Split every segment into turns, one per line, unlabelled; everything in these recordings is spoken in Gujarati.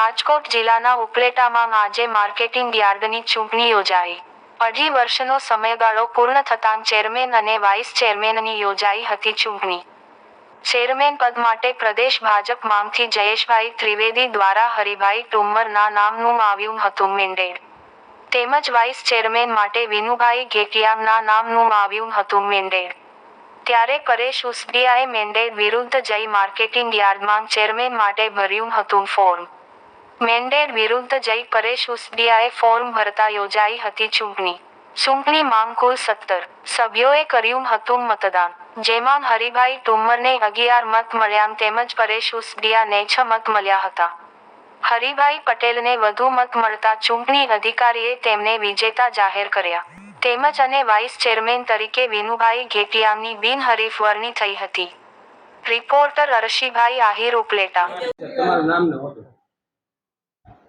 રાજકોટ જિલ્લાના ઉપલેટામાં આજે માર્કેટિંગ યાર્ડની ચૂંટણી યોજાઈ. અઢી વર્ષનો સમયગાળો પૂર્ણ થતાં ચેરમેન અને વાઇસ ચેરમેનની યોજાઈ હતી ચૂંટણી. ચેરમેન પદ માટે પ્રદેશ ભાજપમાંથી જયેશભાઈ ત્રિવેદી દ્વારા હરિભાઈ ટુમ્મરના નામનું આવ્યું હતું મેન્ડેડ તેમજ વાઇસ ચેરમેન માટે વિનુભાઈ ઘેટિયામના નામનું આવ્યું હતું મેન્ડેડ ત્યારે પરેશ ઉસડિયાએ મેન્ડેટ વિરુદ્ધ જઈ માર્કેટિંગ યાર્ડમાં ચેરમેન માટે ભર્યું હતું ફોર્મ. મેન્ડેટ વિરુદ્ધ જય પરેશ ઉસડિયાએ ફોર્મ ભરતા યોજાઈ હતી ચૂંટણી. ચૂંટણી માંગ કુલ સત્તર. સભ્યોએ કર્યું હતું મતદાન. જેમાં હરિભાઈ ટુમ્મરને અગિયાર મત મળ્યા તેમજ પરેશ ઉસડિયાને છ મત મળ્યા હતા. હરિભાઈ પટેલને વધુ મત મળતા ચૂંટણી અધિકારીએ તેમને વિજેતા જાહેર કર્યા. તેમજ અને વાઇસ ચેરમેન તરીકે વિનુભાઈ ઘેટિયામની બિનહરીફ વરણી થઈ હતી. રિપોર્ટર અરશીભાઈ આહિર ઉપલેટા.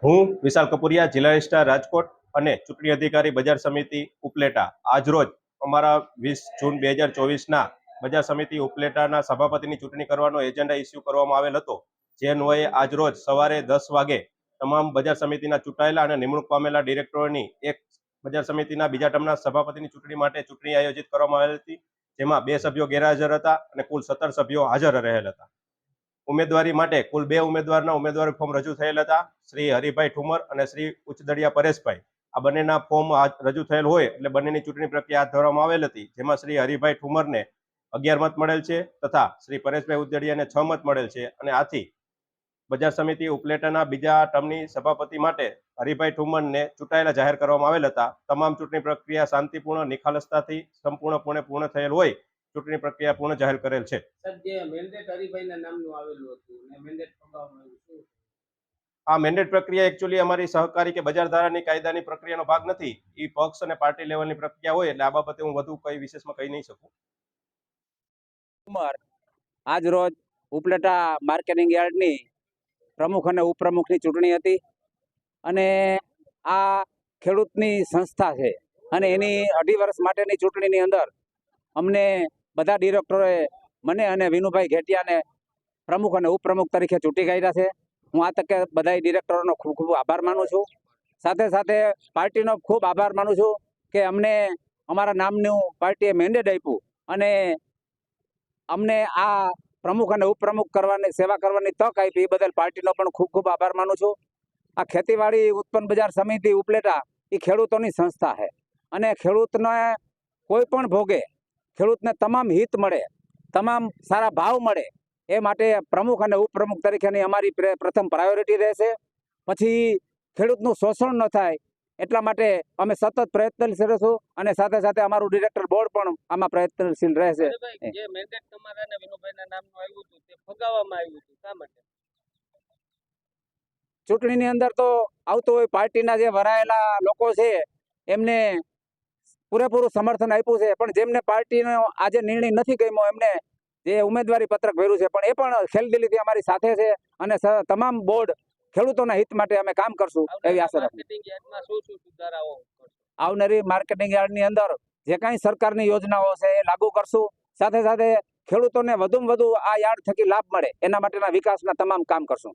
હું વિશાલ કપુરિયા, જિલ્લા રજિસ્ટ્રાર, રાજકોટ અને ચૂંટણી અધિકારી, બજાર સમિતિ, ઉપલેટા. આજરોજ અમારા વીસ જૂન બે હજાર ચોવીસના બજાર સમિતિ, ઉપલેટાના સભાપતિની ચૂંટણી કરવાનો એજન્ડા ઇસ્યુ કરવામાં આવેલ હતો. જે આજરોજ સવારે દસ વાગે તમામ બજાર સમિતિના ચૂંટાયેલા અને નિમણૂક પામેલા ડિરેક્ટરોની એક બજાર સમિતિના બીજા ટર્મના સભાપતિની ચૂંટણી માટે ચૂંટણી આયોજિત કરવામાં આવેલ હતી. જેમાં બે સભ્યો ગેરહાજર હતા અને કુલ સત્તર સભ્યો હાજર રહેલ હતા. ઉમેદવારી માટે કુલ બે ઉમેદવારના ઉમેદવારી ફોર્મ રજૂ થયેલ હતા. શ્રી હરિભાઈ ઠુમર અને શ્રી ઉચ્ચદળિયા પરેશભાઈ. આ બંનેના ફોર્મ રજૂ થયેલ હોય એટલે બંનેની ચૂંટણી પ્રક્રિયા હાથ ધરવામાં આવેલ હતી, જેમાં શ્રી હરિભાઈ ઠુમરને અગિયાર મત મળેલ છે તથા શ્રી પરેશભાઈ ઉચ્ચદડિયાને છ મત મળેલ છે અને આથી બજાર સમિતિ ઉપલેટાના બીજા ટર્મની સભાપતિ માટે હરિભાઈ ઠુમરને ચૂંટાયેલા જાહેર કરવામાં આવેલ હતા. તમામ ચૂંટણી પ્રક્રિયા શાંતિપૂર્ણ નિખાલસતાથી સંપૂર્ણપણે પૂર્ણ થયેલ હોય ચૂંટણી પ્રક્રિયા પૂર્ણ જાહેર કરેલ છે.
સર જે મેન્ડેટ હરિભાઈના નામનું આવેલું હતું ને મેન્ડેટ ફગાવવામાં આવ્યું શું?
આ મેન્ડેટ પ્રક્રિયા એકચ્યુઅલી અમારી સહકારી કે બજાર ધારાની કાયદાની પ્રક્રિયાનો ભાગ નથી. એ પક્ષ અને પાર્ટી લેવલની પ્રક્રિયા હોય એટલે આ બાબતે હું વધુ કઈ વિશેષમાં કહી નહીં શકું.
આજ રોજ ઉપલેટા માર્કેટિંગ યાર્ડની પ્રમુખ અને ઉપપ્રમુખની ચૂંટણી હતી અને આ ખેડૂતની સંસ્થા છે અને એની અઢી વર્ષ માટેની ચૂંટણીની અંદર અમને બધા ડિરેક્ટરોએ મને અને વિનુભાઈ ઘેટિયાને પ્રમુખ અને ઉપપ્રમુખ તરીકે ચૂંટી કાઢ્યા છે. હું આ તકે બધા ડિરેક્ટરોનો ખૂબ ખૂબ આભાર માનું છું. સાથે સાથે પાર્ટીનો ખૂબ આભાર માનું છું કે અમને અમારા નામનું પાર્ટીએ મેન્ડેટ આપ્યું અને અમને આ પ્રમુખ અને ઉપપ્રમુખ કરવાની, સેવા કરવાની તક આપી એ બદલ પાર્ટીનો પણ ખૂબ ખૂબ આભાર માનું છું. આ ખેતીવાડી ઉત્પન્ન બજાર સમિતિ ઉપલેટા એ ખેડૂતોની સંસ્થા છે અને ખેડૂતને કોઈ પણ ભોગે ખેડૂતને તમામ હિત મળે તમામ સારા ભાવ મળે એ માટે પ્રમુખ અને ઉપપ્રમુખ તરીકેની અમારી પ્રથમ પ્રાયોરિટી રહેશે. પછી ખેડૂતનું શોષણ ન થાય એટલા માટે અમે સતત પ્રયત્નશીલ રહીશું અને સાથે સાથે અમારું ડિરેક્ટર બોર્ડ પણ આમાં પ્રયત્નશીલ રહેશે. ચૂંટણીની અંદર તો આવતું હોય પાર્ટીના જે વરાયેલા લોકો છે એમને પૂરેપૂરું સમર્થન આપ્યું છે. પણ જેમને પાર્ટીનો આજે નિર્ણય નથી ગમ્યો એમને જે ઉમેદવારી પત્રક ભર્યું છે પણ એ પણ ખેલદિલીથી અમારી સાથે છે અને તમામ બોર્ડ ખેડૂતોના હિત માટે અમે કામ કરશું એવી આશા રાખીએ? આવનારી માર્કેટિંગ યાર્ડની અંદર જે કાંઈ સરકારની યોજનાઓ છે એ લાગુ કરશું. સાથે સાથે ખેડૂતોને વધુમાં વધુ આ યાર્ડ થકી લાભ મળે. એના માટેના વિકાસના તમામ કામ કરશું.